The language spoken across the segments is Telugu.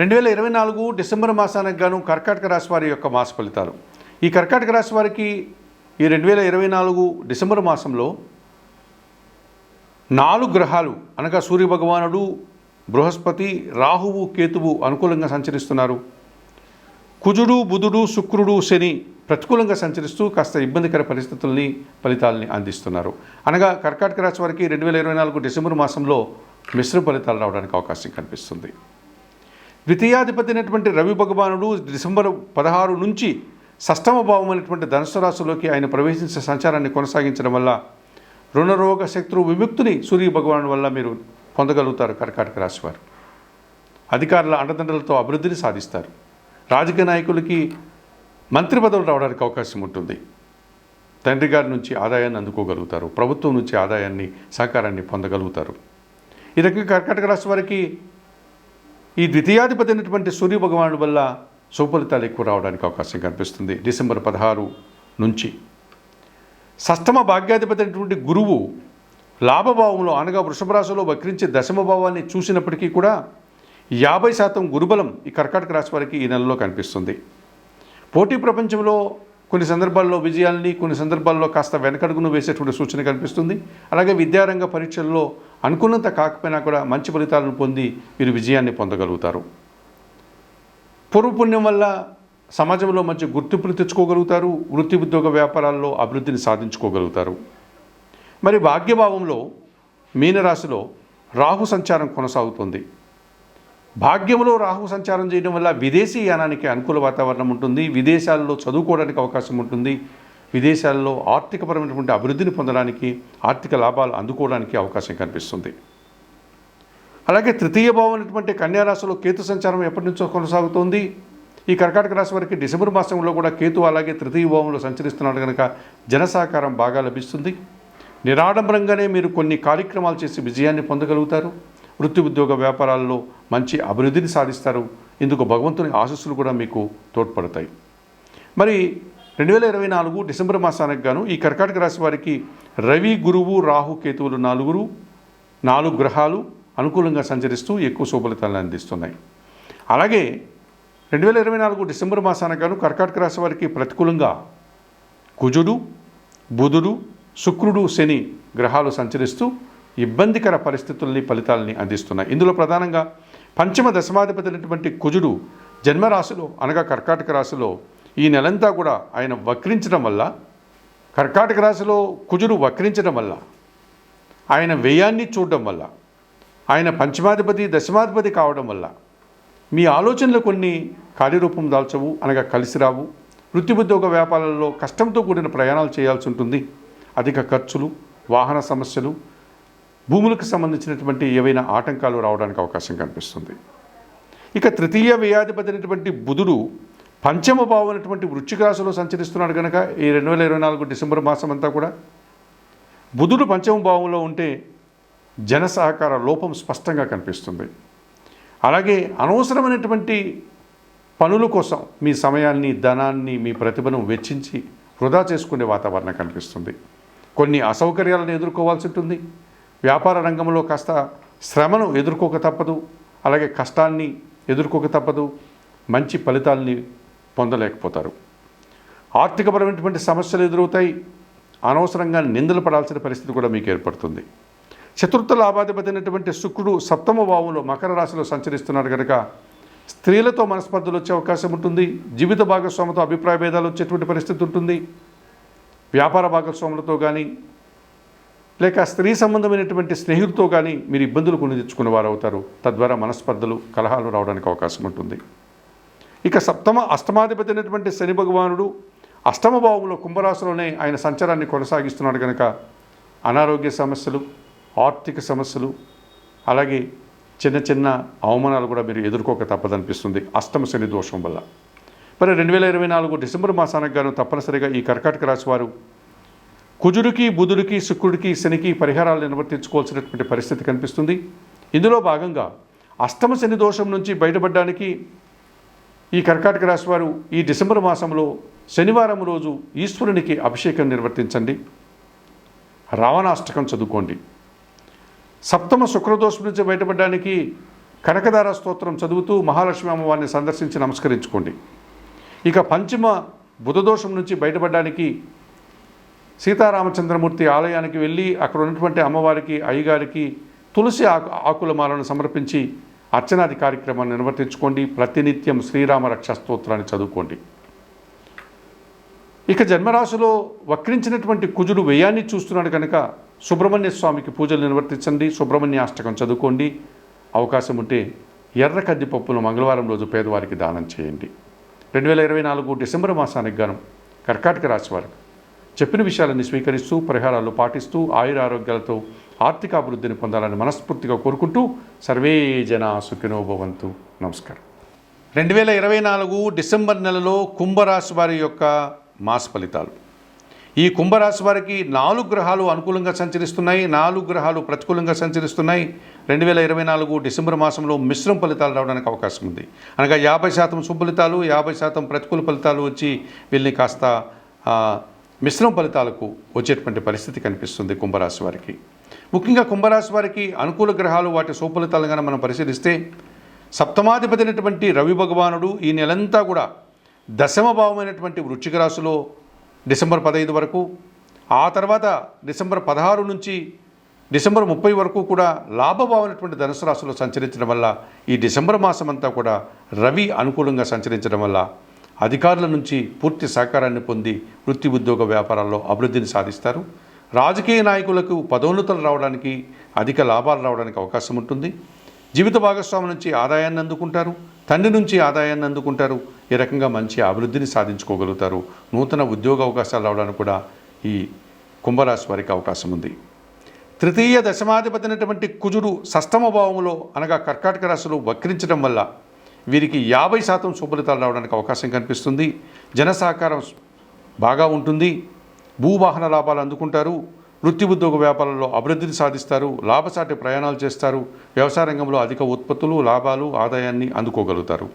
రెండు వేల ఇరవై నాలుగు డిసెంబర్ మాసానికి గాను కర్కాటక రాశి వారి యొక్క మాస ఫలితాలు. ఈ కర్కాటక రాశి వారికి ఈ రెండు వేల ఇరవై నాలుగు డిసెంబర్ మాసంలో నాలుగు గ్రహాలు అనగా సూర్య భగవానుడు బృహస్పతి రాహువు కేతువు అనుకూలంగా సంచరిస్తున్నారు. కుజుడు బుధుడు శుక్రుడు శని ప్రతికూలంగా సంచరిస్తూ కాస్త ఇబ్బందికర పరిస్థితుల్ని ఫలితాలని అందిస్తున్నారు. అనగా కర్కాటక రాశి వారికి రెండు వేల ఇరవై నాలుగు డిసెంబర్ మాసంలో మిశ్ర ఫలితాలు రావడానికి అవకాశం కనిపిస్తుంది. ద్వితీయాధిపతి అయినటువంటి రవి భగవానుడు డిసెంబర్ పదహారు నుంచి సష్టమ భావం అనేటువంటి ధనుసు రాశిలోకి ఆయన ప్రవేశించే సంచారాన్ని కొనసాగించడం వల్ల రుణరోగ శత్రు విముక్తిని సూర్య భగవాను వల్ల మీరు పొందగలుగుతారు కర్కాటక రాశి వారు. అధికారుల అండదండలతో అభివృద్ధిని సాధిస్తారు. రాజకీయ నాయకులకి మంత్రి పదవులు రావడానికి అవకాశం ఉంటుంది. తండ్రి గారి నుంచి ఆదాయాన్ని అందుకోగలుగుతారు. ప్రభుత్వం నుంచి ఆదాయాన్ని సహకారాన్ని పొందగలుగుతారు. ఈ రకంగా కర్కాటక రాశి వారికి ఈ ద్వితీయాధిపతి అయినటువంటి సూర్యభగవానుడు వల్ల సుఫలితాలు ఎక్కువ రావడానికి అవకాశం కనిపిస్తుంది. డిసెంబర్ పదహారు నుంచి. షష్టమ భాగ్యాధిపతి అయినటువంటి గురువు లాభభావంలో అనగా వృషభ రాశిలో వక్రించి దశమ భావాన్ని చూసినప్పటికీ కూడా యాభై శాతం గురుబలం ఈ కర్కాటక రాశి వారికి ఈ నెలలో కనిపిస్తుంది. పోటీ ప్రపంచంలో కొన్ని సందర్భాల్లో విజయాల్ని కొన్ని సందర్భాల్లో కాస్త వెనకడుగును వేసేటువంటి సూచన కనిపిస్తుంది. అలాగే విద్యారంగ పరీక్షల్లో అనుకున్నంత కాకపోయినా కూడా మంచి ఫలితాలను పొంది మీరు విజయాన్ని పొందగలుగుతారు. పూర్వపుణ్యం వల్ల సమాజంలో మంచి గుర్తింపులు తెచ్చుకోగలుగుతారు వృత్తి ఉద్యోగ వ్యాపారాల్లో అభివృద్ధిని సాధించుకోగలుగుతారు. మరి భాగ్యభావంలో మీనరాశిలో రాహు సంచారం కొనసాగుతుంది. భాగ్యంలో రాహు సంచారం చేయడం వల్ల విదేశీ యానానికి అనుకూల వాతావరణం ఉంటుంది. విదేశాల్లో చదువుకోవడానికి అవకాశం ఉంటుంది. విదేశాల్లో ఆర్థికపరమైనటువంటి అభివృద్ధిని పొందడానికి ఆర్థిక లాభాలు అందుకోవడానికి అవకాశం కనిపిస్తుంది. అలాగే తృతీయ భావం అయినటువంటి కన్యారాశిలో కేతు సంచారం ఎప్పటి నుంచో కొనసాగుతోంది. ఈ కర్కాటక రాశి వారికి డిసెంబర్ మాసంలో కూడా కేతు అలాగే తృతీయ భావంలో సంచరిస్తున్నాడు కనుక జనసహకారం బాగా లభిస్తుంది. నిరాడంబరంగానే మీరు కొన్ని కార్యక్రమాలు చేసి విజయాన్ని పొందగలుగుతారు. వృత్తి ఉద్యోగ వ్యాపారాల్లో మంచి అభివృద్ధిని సాధిస్తారు. ఇందుకు భగవంతుని ఆశస్సులు కూడా మీకు తోడ్పడతాయి. మరి రెండు వేల ఇరవై నాలుగు డిసెంబర్ మాసానికి గాను ఈ కర్కాటక రాశి వారికి రవి గురువు రాహు కేతువులు నాలుగురు నాలుగు గ్రహాలు అనుకూలంగా సంచరిస్తూ ఎక్కువ శుభలితాలను అందిస్తున్నాయి. అలాగే రెండు వేల ఇరవై నాలుగు డిసెంబర్ మాసానికి గాను కర్కాటక రాశి వారికి ప్రతికూలంగా కుజుడు బుధుడు శుక్రుడు శని గ్రహాలు సంచరిస్తూ ఇబ్బందికర పరిస్థితుల్ని ఫలితాలని అందిస్తున్నాయి. ఇందులో ప్రధానంగా పంచమ దశమాధిపతి అయినటువంటి కుజుడు జన్మరాశిలో అనగా కర్కాటక రాశిలో ఈ నెలంతా కూడా ఆయన వక్రించడం వల్ల కర్కాటక రాశిలో కుజుడు వక్రించడం వల్ల ఆయన వ్యయాన్ని చూడడం వల్ల ఆయన పంచమాధిపతి దశమాధిపతి కావడం వల్ల మీ ఆలోచనలు కొన్ని కార్యరూపం దాల్చవు అనగా కలిసి రావు. వృత్తి ఉద్యోగ వ్యాపారాల్లో కష్టంతో కూడిన ప్రయాణాలు చేయాల్సి ఉంటుంది. అధిక ఖర్చులు వాహన సమస్యలు భూములకు సంబంధించినటువంటి ఏవైనా ఆటంకాలు రావడానికి అవకాశం కనిపిస్తుంది. ఇక తృతీయ వ్యయాధిపతి బుధుడు పంచమ భావం అయినటువంటి వృశ్చిక రాశిలో సంచరిస్తున్నాడు కనుక ఈ రెండు వేల ఇరవై నాలుగు డిసెంబర్ మాసం అంతా కూడా. బుధుడు పంచమ భావంలో ఉంటే జన సహకార లోపం స్పష్టంగా కనిపిస్తుంది. అలాగే అనవసరమైనటువంటి పనుల కోసం మీ సమయాన్ని ధనాన్ని మీ ప్రతిభను వెచ్చించి వృధా చేసుకునే వాతావరణం కనిపిస్తుంది. కొన్ని అసౌకర్యాలను ఎదుర్కోవాల్సి ఉంటుంది. వ్యాపార రంగంలో కాస్త శ్రమను ఎదుర్కోక తప్పదు అలాగే కష్టాన్ని ఎదుర్కోక తప్పదు మంచి ఫలితాల్ని పొందలేకపోతారు. ఆర్థికపరమైనటువంటి సమస్యలు ఎదురవుతాయి అనవసరంగా నిందలు పడాల్సిన పరిస్థితి కూడా మీకు ఏర్పడుతుంది. చతుర్థ లాభాధిపతినటువంటి శుక్రుడు సప్తమ భావంలో మకర రాశిలో సంచరిస్తున్నాడు కనుక స్త్రీలతో మనస్పర్ధలు వచ్చే అవకాశం ఉంటుంది జీవిత భాగస్వామితో అభిప్రాయ భేదాలు వచ్చేటువంటి పరిస్థితి ఉంటుంది. వ్యాపార భాగస్వాములతో కానీ లేక స్త్రీ సంబంధమైనటువంటి స్నేహితులతో కానీ మీరు ఇబ్బందులు కొని తెచ్చుకున్న వారు అవుతారు తద్వారా మనస్పర్ధలు కలహాలు రావడానికి అవకాశం ఉంటుంది. ఇక సప్తమ అష్టమాధిపతి అయినటువంటి శని భగవానుడు అష్టమ భావంలో కుంభరాశిలోనే ఆయన సంచారాన్ని కొనసాగిస్తున్నాడు కనుక అనారోగ్య సమస్యలు ఆర్థిక సమస్యలు అలాగే చిన్న చిన్న అవమానాలు కూడా మీరు ఎదుర్కోక తప్పదనిపిస్తుంది అష్టమ శని దోషం వల్ల. మరి రెండు వేల ఇరవై నాలుగు డిసెంబర్ మాసానికి గాను తప్పనిసరిగా ఈ కర్కాటక రాశి వారు కుజుడికి బుధుడికి శుక్రుడికి శనికి పరిహారాలు నిర్వర్తించుకోవాల్సినటువంటి పరిస్థితి కనిపిస్తుంది. ఇందులో భాగంగా అష్టమ శని దోషం నుంచి బయటపడడానికి ఈ కర్కాటక రాశి వారు ఈ డిసెంబర్ మాసంలో శనివారం రోజు ఈశ్వరునికి అభిషేకం నిర్వర్తించండి. రావణాష్టకం చదువుకోండి. సప్తమ శుక్రదోషం నుంచి బయటపడడానికి కనకదార స్తోత్రం చదువుతూ మహాలక్ష్మి అమ్మవారిని సందర్శించి నమస్కరించుకోండి. ఇక పంచమ బుధదోషం నుంచి బయటపడడానికి సీతారామచంద్రమూర్తి ఆలయానికి వెళ్ళి అక్కడ ఉన్నటువంటి అమ్మవారికి అయ్యగారికి తులసి ఆకు ఆకుల మాలను సమర్పించి అర్చనాది కార్యక్రమాన్ని నిర్వర్తించుకోండి. ప్రతినిత్యం శ్రీరామ రక్ష స్తోత్రాన్ని చదువుకోండి. ఇక జన్మరాశిలో వక్రించినటువంటి కుజుడు వ్యయాన్ని చూస్తున్నాడు కనుక సుబ్రహ్మణ్య స్వామికి పూజలు నిర్వర్తించండి. సుబ్రహ్మణ్య అష్టకం చదువుకోండి. అవకాశం ఉంటే ఎర్ర కద్దిపప్పును మంగళవారం రోజు పేదవారికి దానం చేయండి. రెండు వేల ఇరవై నాలుగు డిసెంబర్ మాసానికి గాను కర్కాటక రాశి వారికి చెప్పిన విషయాలన్నీ స్వీకరిస్తూ పరిహారాలు పాటిస్తూ ఆయుర ఆరోగ్యాలతో ఆర్థిక అభివృద్ధిని పొందాలని మనస్ఫూర్తిగా కోరుకుంటూ సర్వే జన సుఖినోభవంతు నమస్కారం. రెండు వేల ఇరవై నాలుగు డిసెంబర్ నెలలో కుంభరాశి వారి యొక్క మాస ఫలితాలు. ఈ కుంభరాశి వారికి నాలుగు గ్రహాలు అనుకూలంగా సంచరిస్తున్నాయి నాలుగు గ్రహాలు ప్రతికూలంగా సంచరిస్తున్నాయి. రెండు వేల ఇరవై నాలుగు డిసెంబర్ మాసంలో మిశ్రమ ఫలితాలు రావడానికి అవకాశం ఉంది. అనగా యాభై శాతం సుఫలితాలు యాభై శాతం ప్రతికూల ఫలితాలు వచ్చి వీళ్ళని కాస్త మిశ్రమ ఫలితాలకు వచ్చేటువంటి పరిస్థితి కనిపిస్తుంది కుంభరాశి వారికి. ముఖ్యంగా కుంభరాశి వారికి అనుకూల గ్రహాలు వాటి సుఫలితాలుగా మనం పరిశీలిస్తే సప్తమాధిపతి అయినటువంటి రవి భగవానుడు ఈ నెలంతా కూడా దశమ భావమైనటువంటి వృశ్చిక రాశిలో డిసెంబర్ పదహైదు వరకు ఆ తర్వాత డిసెంబర్ పదహారు నుంచి డిసెంబర్ ముప్పై వరకు కూడా లాభభావమైనటువంటి ధనుసు రాశిలో సంచరించడం వల్ల ఈ డిసెంబర్ మాసం అంతా కూడా రవి అనుకూలంగా సంచరించడం వల్ల అధికారుల నుంచి పూర్తి సహకారాన్ని పొంది వృత్తి ఉద్యోగ వ్యాపారాల్లో అభివృద్ధిని సాధిస్తారు. రాజకీయ నాయకులకు పదోన్నతులు రావడానికి అధిక లాభాలు రావడానికి అవకాశం ఉంటుంది. జీవిత భాగస్వామి నుంచి ఆదాయాన్ని అందుకుంటారు. తండ్రి నుంచి ఆదాయాన్ని అందుకుంటారు. ఈ రకంగా మంచి అభివృద్ధిని సాధించుకోగలుగుతారు. నూతన ఉద్యోగ అవకాశాలు రావడానికి కూడా ఈ కుంభరాశి వారికి అవకాశం ఉంది. తృతీయ దశమాధిపతి అయినటువంటి కుజుడు సష్టమ భావంలో అనగా కర్కాటక రాశిలో వక్రించడం వల్ల వీరికి యాభై శాతం శుభలితాలు రావడానికి అవకాశం కనిపిస్తుంది. జన సహకారం బాగా ఉంటుంది. భూవాహన లాభాలు అందుకుంటారు. వృత్తి ఉద్యోగ వ్యాపారంలో అభివృద్ధిని సాధిస్తారు. లాభసాటి ప్రయాణాలు చేస్తారు. వ్యవసాయ రంగంలో అధిక ఉత్పత్తులు లాభాలు ఆదాయాన్ని అందుకోగలుగుతారు.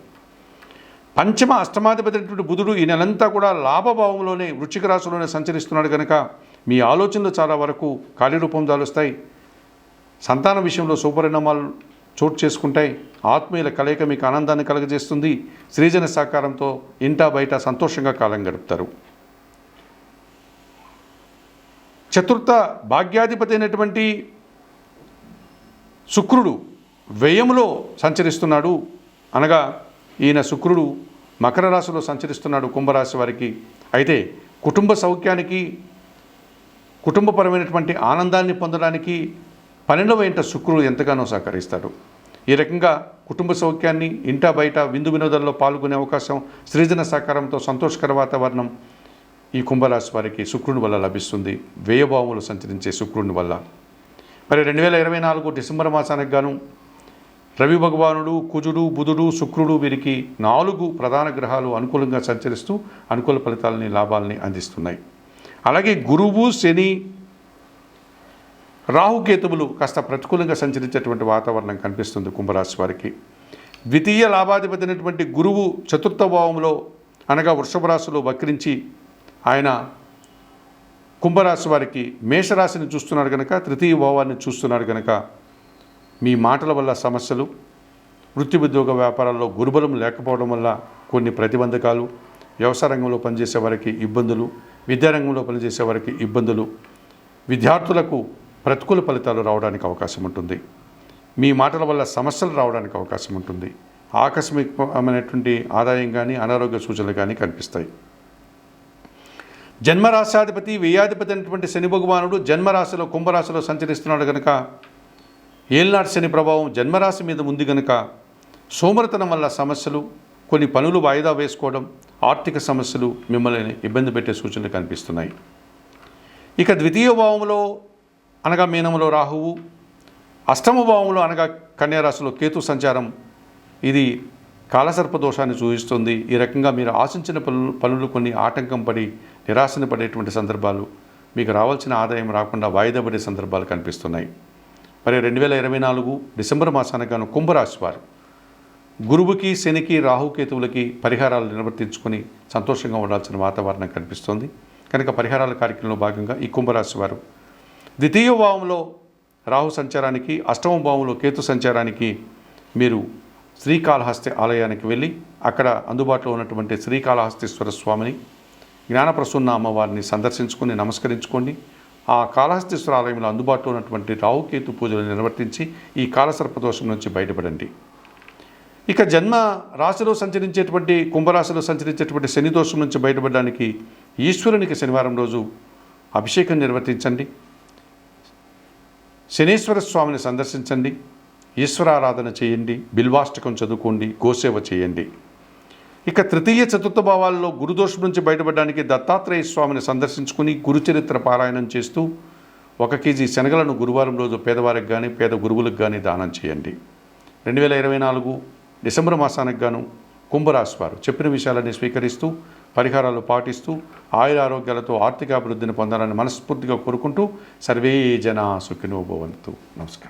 పంచమ అష్టమాధిపతి బుధుడు ఈ నెలంతా కూడా లాభభావంలోనే వృశ్చిక రాశిలోనే సంచరిస్తున్నాడు కనుక మీ ఆలోచనలు చాలా వరకు కార్యరూపం దాలుస్తాయి సంతానం విషయంలో శుభపరిణామాలు చోటు చేసుకుంటాయి ఆత్మీయుల కలయిక మీకు ఆనందాన్ని కలగజేస్తుంది. సృజన సహకారంతో ఇంటా బయట సంతోషంగా కాలం గడుపుతారు. చతుర్థ భాగ్యాధిపతి అయినటువంటి శుక్రుడు వ్యయములో సంచరిస్తున్నాడు. అనగా ఈయన శుక్రుడు మకర రాశిలో సంచరిస్తున్నాడు కుంభరాశి వారికి. అయితే కుటుంబ సౌఖ్యానికి కుటుంబపరమైనటువంటి ఆనందాన్ని పొందడానికి పన్నెండవ ఇంట శుక్రుడు ఎంతగానో సహకరిస్తాడు. ఈ రకంగా కుటుంబ సౌఖ్యాన్ని ఇంటా బయట విందు వినోదంలో పాల్గొనే అవకాశం సృజన సహకారంతో సంతోషకర వాతావరణం ఈ కుంభరాశి వారికి శుక్రుని వల్ల లభిస్తుంది. వ్యయభావములు సంచరించే శుక్రుని వల్ల. మరి రెండు వేల ఇరవై నాలుగు డిసెంబర్ మాసానికి గాను రవి భగవానుడు కుజుడు బుధుడు శుక్రుడు వీరికి నాలుగు ప్రధాన గ్రహాలు అనుకూలంగా సంచరిస్తూ అనుకూల ఫలితాలని లాభాలని అందిస్తున్నాయి. అలాగే గురువు శని రాహుకేతువులు కాస్త ప్రతికూలంగా సంచరించేటువంటి వాతావరణం కనిపిస్తుంది కుంభరాశి వారికి. ద్వితీయ లాభాధిపతి అయినటువంటి గురువు చతుర్థ భావంలో అనగా వృషభ రాశిలో వక్రించి ఆయన కుంభరాశి వారికి మేషరాశిని చూస్తున్నాడు కనుక తృతీయ భావాన్ని చూస్తున్నాడు కనుక మీ మాటల వల్ల సమస్యలు వృత్తి ఉద్యోగ వ్యాపారాల్లో గురుబలం లేకపోవడం వల్ల కొన్ని ప్రతిబంధకాలు వ్యవసాయ రంగంలో పనిచేసే వారికి ఇబ్బందులు విద్యారంగంలో పనిచేసే వారికి ఇబ్బందులు. విద్యార్థులకు ప్రతికూల ఫలితాలు రావడానికి అవకాశం ఉంటుంది. మీ మాటల వల్ల సమస్యలు రావడానికి అవకాశం ఉంటుంది. ఆకస్మికమైనటువంటి ఆదాయం కానీ అనారోగ్య సూచనలు కానీ కనిపిస్తాయి. జన్మరాశాధిపతి వ్యయాధిపతి అయినటువంటి శని భగవానుడు జన్మరాశిలో కుంభరాశిలో సంచరిస్తున్నాడు కనుక ఏల్నాటి శని ప్రభావం జన్మరాశి మీద ఉంది కనుక సోమరతనం వల్ల సమస్యలు కొన్ని పనులు వాయిదా వేసుకోవడం ఆర్థిక సమస్యలు మిమ్మల్ని ఇబ్బంది పెట్టే సూచనలు కనిపిస్తున్నాయి. ఇక ద్వితీయ భావంలో అనగా మీనంలో రాహువు అష్టమ భావంలో అనగా కన్యారాశిలో కేతు సంచారం. ఇది కాలసర్ప దోషాన్ని సూచిస్తుంది. ఈ రకంగా మీరు ఆశించిన పనులు పనులు కొన్ని ఆటంకం పడి నిరాశన పడేటువంటి సందర్భాలు మీకు రావాల్సిన ఆదాయం రాకుండా వాయిదా పడే సందర్భాలు కనిపిస్తున్నాయి. మరి రెండు వేల ఇరవై నాలుగు డిసెంబర్ మాసానగాను కుంభరాశి వారు గురువుకి శనికి రాహుకేతువులకి పరిహారాలు నిర్వర్తించుకొని సంతోషంగా ఉండాల్సిన వాతావరణం కనిపిస్తోంది. కనుక పరిహారాల కార్యక్రమంలో భాగంగా ఈ కుంభరాశి వారు ద్వితీయ భావంలో రాహు సంచారానికి అష్టమ భావంలో కేతు సంచారానికి మీరు శ్రీకాళహస్తి ఆలయానికి వెళ్ళి అక్కడ అందుబాటులో ఉన్నటువంటి శ్రీకాళహస్తీశ్వర స్వామిని జ్ఞానప్రసన్న అమ్మవారిని సందర్శించుకొని నమస్కరించుకోండి. ఆ కాళహస్తీశ్వర ఆలయంలో అందుబాటులో ఉన్నటువంటి రావుకేతు పూజలు నిర్వర్తించి ఈ కాలసర్పదోషం నుంచి బయటపడండి. ఇక జన్మ రాశిలో సంచరించేటువంటి కుంభరాశిలో సంచరించేటువంటి శని దోషం నుంచి బయటపడడానికి ఈశ్వరునికి శనివారం రోజు అభిషేకం నిర్వర్తించండి. శనీశ్వర స్వామిని సందర్శించండి ఈశ్వరారాధన చేయండి బిల్వాష్టకం చదువుకోండి గోసేవ చేయండి. ఇక తృతీయ చతుర్థ భావాల్లో గురుదోషం నుంచి బయటపడడానికి దత్తాత్రేయ స్వామిని సందర్శించుకుని గురుచరిత్ర పారాయణం చేస్తూ ఒక కేజీ శనగలను గురువారం రోజు పేదవారికి కానీ పేద గురువులకు కానీ దానం చేయండి. రెండు వేల ఇరవై నాలుగు డిసెంబర్ మాసానికి గాను కుంభరాశి వారు చెప్పిన విషయాలన్నీ స్వీకరిస్తూ పరిహారాలు పాటిస్తూ ఆయుర ఆరోగ్యాలతో ఆర్థిక అభివృద్ధిని పొందాలని మనస్ఫూర్తిగా కోరుకుంటూ సర్వే జన సుఖినోభవంతు నమస్కారం.